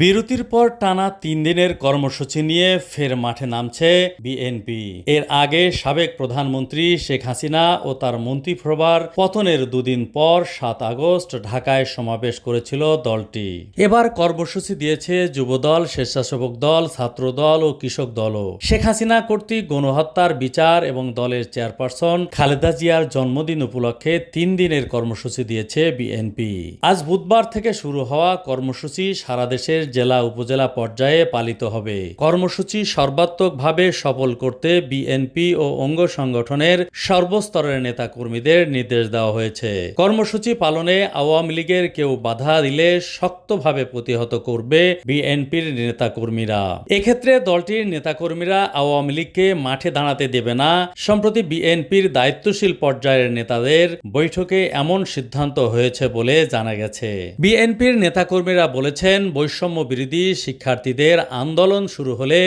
বিরতির পর টানা তিন দিনের কর্মসূচি নিয়ে ফের মাঠে নামছে বিএনপি। এর আগে সাবেক প্রধানমন্ত্রী শেখ হাসিনা ও তার মন্ত্রিপ্রভার পতনের দুদিন পর সাত আগস্ট ঢাকায় সমাবেশ করেছিল দলটি। এবার কর্মসূচি দিয়েছে যুবদল, স্বেচ্ছাসেবক দল, ছাত্রদল ও কৃষক দলও। শেখ হাসিনা কর্তৃক গণহত্যার বিচার এবং দলের চেয়ারপারসন খালেদা জিয়ার জন্মদিন উপলক্ষে তিন দিনের কর্মসূচি দিয়েছে বিএনপি। আজ বুধবার থেকে শুরু হওয়া কর্মসূচি সারা দেশের জেলা উপজেলা পর্যায়ে পালিত হবে। কর্মসূচি সর্বাত্মকভাবে সফল করতে বিএনপি ও অঙ্গ সংগঠনের সর্বস্তরের নেতাকর্মীদের নির্দেশ দেওয়া হয়েছে। কর্মসূচি পালনে আওয়ামী লীগের কেউ বাধা দিলে শক্তভাবে প্রতিহত করবে বিএনপির নেতাকর্মীরা। এক্ষেত্রে দলটির নেতাকর্মীরা আওয়ামী লীগকে মাঠে দাঁড়াতে দেবে না। সম্প্রতি বিএনপির দায়িত্বশীল পর্যায়ের নেতাদের বৈঠকে এমন সিদ্ধান্ত হয়েছে বলে জানা গেছে। বিএনপির নেতাকর্মীরা বলেছেন, বৈষম্য বিরোধী শিক্ষার্থীদের আন্দোলন শুরু হলে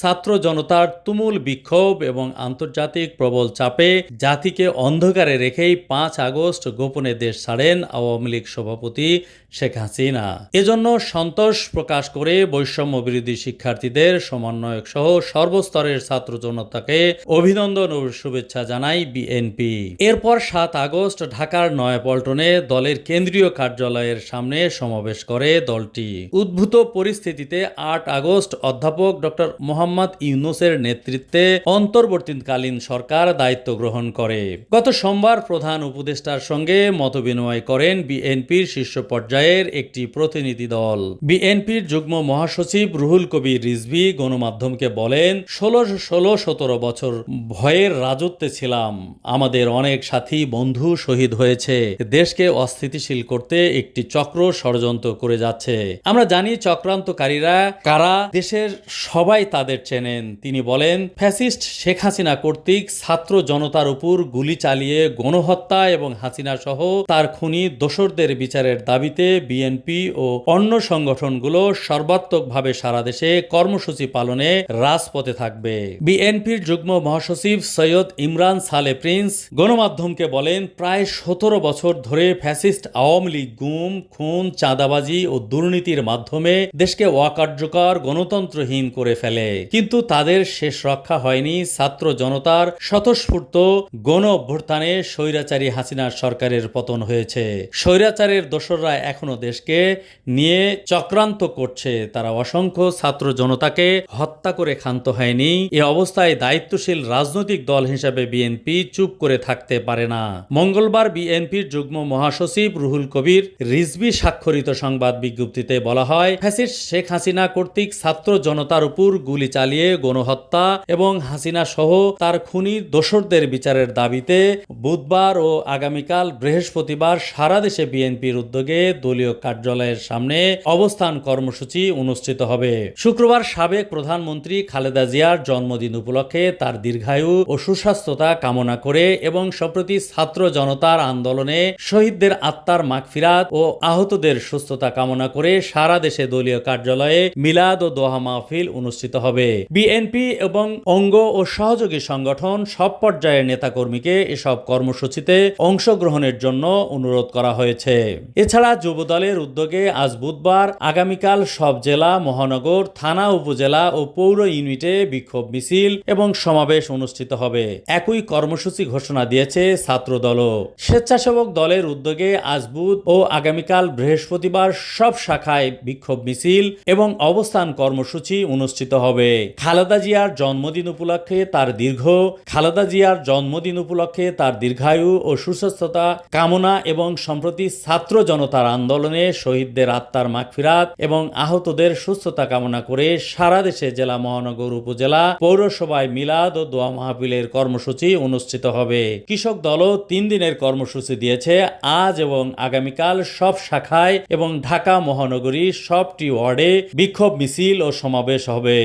ছাত্র জনতার তুমুল বিক্ষোভ এবং আন্তর্জাতিক প্রবল চাপে জাতিকে অন্ধকারে রেখেই পাঁচ আগস্ট গোপনে দেশ ছাড়েন আওয়ামী লীগ সভাপতি শেখ হাসিনা। এজন্য সন্তোষ প্রকাশ করে বৈষম্য বিরোধী শিক্ষার্থীদের সমন্বয়ক সহ সর্বস্তরের ছাত্র জনতাকে অভিনন্দন ও শুভেচ্ছা জানাই বিএনপি। এরপর সাত আগস্ট ঢাকার নয়াপল্টনে দলের কেন্দ্রীয় কার্যালয়ের সামনে সমাবেশ করে দলটি। উদ্ভূত পরিস্থিতিতে আট আগস্ট অধ্যাপক ডক্টর মোহাম্মদ ইউনুসের নেতৃত্বে অন্তর্বর্তীকালীন সরকার দায়িত্ব গ্রহণ করে। গত সোমবার প্রধান উপদেষ্টার সঙ্গে মতবিনিময় করেন বিএনপির শীর্ষ পর্যায়ের একটি প্রতিনিধি দল। বিএনপির যুগ্ম মহাসচিব রুহুল কবির রিজভি গণমাধ্যমকে বলেন, ষোলো ষোলো, সতেরো বছর ভয়ের রাজত্বে ছিলাম। আমাদের অনেক সাথী বন্ধু শহীদ হয়েছে। দেশকে অস্থিতিশীল করতে একটি চক্র ষড়যন্ত্র করে যাচ্ছে। আমরা জানি চক্রান্তকারীরা কারা? দেশের সবাই তাদের চেনেন। তিনি বলেন, ফ্যাসিস্ট শেখ হাসিনা কর্তৃক ছাত্র জনতার উপর গুলি চালিয়ে গণহত্যা এবং হাসিনা সহ তার খুনি দোসরদের বিচারের দাবিতে বিএনপি ও অন্য সংগঠনগুলো সর্বাত্মকভাবে সারা দেশে কর্মসূচি পালনে রাজপথে থাকবে। বিএনপির যুগ্ম মহাসচিব সৈয়দ ইমরান সালে প্রিন্স গণমাধ্যমকে বলেন, প্রায় সতেরো বছর ধরে ফ্যাসিস্ট আওয়ামী লীগ গুম, খুন, চাঁদাবাজি ও দুর্নীতির মাধ্যমে দেশকে অকার্যকর, গণতন্ত্রহীন করে ফেলে। কিন্তু তাদের শেষ রক্ষা হয়নি ছাত্র জনতার স্বতঃস্ফূর্ত গণ অভ্যুত্থানে স্বৈরাচারী হাসিনার সরকারের পতন হয়েছে। স্বৈরাচারের দোসররা এখনও দেশকে নিয়ে চক্রান্ত করছে। তারা অসংখ্য ছাত্র জনতাকে হত্যা করে ক্ষান্ত হয়নি। এ অবস্থায় দায়িত্বশীল রাজনৈতিক দল হিসেবে বিএনপি চুপ করে থাকতে পারে না। মঙ্গলবার বিএনপির যুগ্ম মহাসচিব রুহুল কবির রিজবি স্বাক্ষরিত সংবাদ বিজ্ঞপ্তিতে বলা হয় ফ্যাসিস্ট শেখ হাসিনা কর্তৃক ছাত্র জনতার উপর গুলি চালিয়ে গণহত্যা এবং হাসিনা সহ তার খুনি দোসরদের বিচারের দাবিতে বুধবার ও আগামীকাল বৃহস্পতিবার সারা দেশে বিএনপির উদ্যোগে দলীয় কার্যালয়ের সামনে অবস্থান কর্মসূচি অনুষ্ঠিত হবে। শুক্রবার সাবেক প্রধানমন্ত্রী খালেদা জিয়ার জন্মদিন উপলক্ষে তার দীর্ঘায়ু ও সুস্বাস্থ্যতা কামনা করে এবং সম্প্রতি ছাত্র জনতার আন্দোলনে শহীদদের আত্মার মাগফিরাত ও আহতদের সুস্থতা কামনা করে সারা দেশে দলীয় কার্যালয়ে মিলাদ ও দোহা মাহফিল অনুষ্ঠিত হবে। বিএনপি এবং অঙ্গ ও সহযোগী সংগঠন সব পর্যায়ের নেতাকর্মীকে এসব কর্মসূচিতে অংশগ্রহণের জন্য অনুরোধ করা হয়েছে। এছাড়া যুবদলের উদ্যোগে আজ বুধবার আগামীকাল সব জেলা, মহানগর, থানা, উপজেলা ও পৌর ইউনিটে বিক্ষোভ মিছিল এবং সমাবেশ অনুষ্ঠিত হবে। একই কর্মসূচি ঘোষণা দিয়েছে ছাত্রদলও। স্বেচ্ছাসেবক দলের উদ্যোগে আজ বুধ ও আগামীকাল বৃহস্পতিবার সব শাখায় বিক্ষোভ মিছিল এবং অবস্থান কর্মসূচি অনুষ্ঠিত হবে। খালেদা জিয়ার জন্মদিন উপলক্ষে তার দীর্ঘ, খালেদা জিয়ার জন্মদিন উপলক্ষে তার দীর্ঘায়ু ও সুস্বাস্থ্যতা কামনা এবং সম্প্রতি ছাত্র জনতার আন্দোলনে শহীদদের আত্মার মাগফিরাত এবং আহতদের সুস্থতা কামনা করে সারা দেশে জেলা মহানগর উপজেলা পৌরসভায় মিলাদ ও দোয়া মাহফিলের কর্মসূচি অনুষ্ঠিত হবে। কৃষক দলও তিন দিনের কর্মসূচি দিয়েছে। আজ এবং আগামীকাল সব শাখায় এবং ঢাকা মহানগরীর সবটি ওয়ার্ডে বিক্ষোভ মিছিল ও সমাবেশ হবে।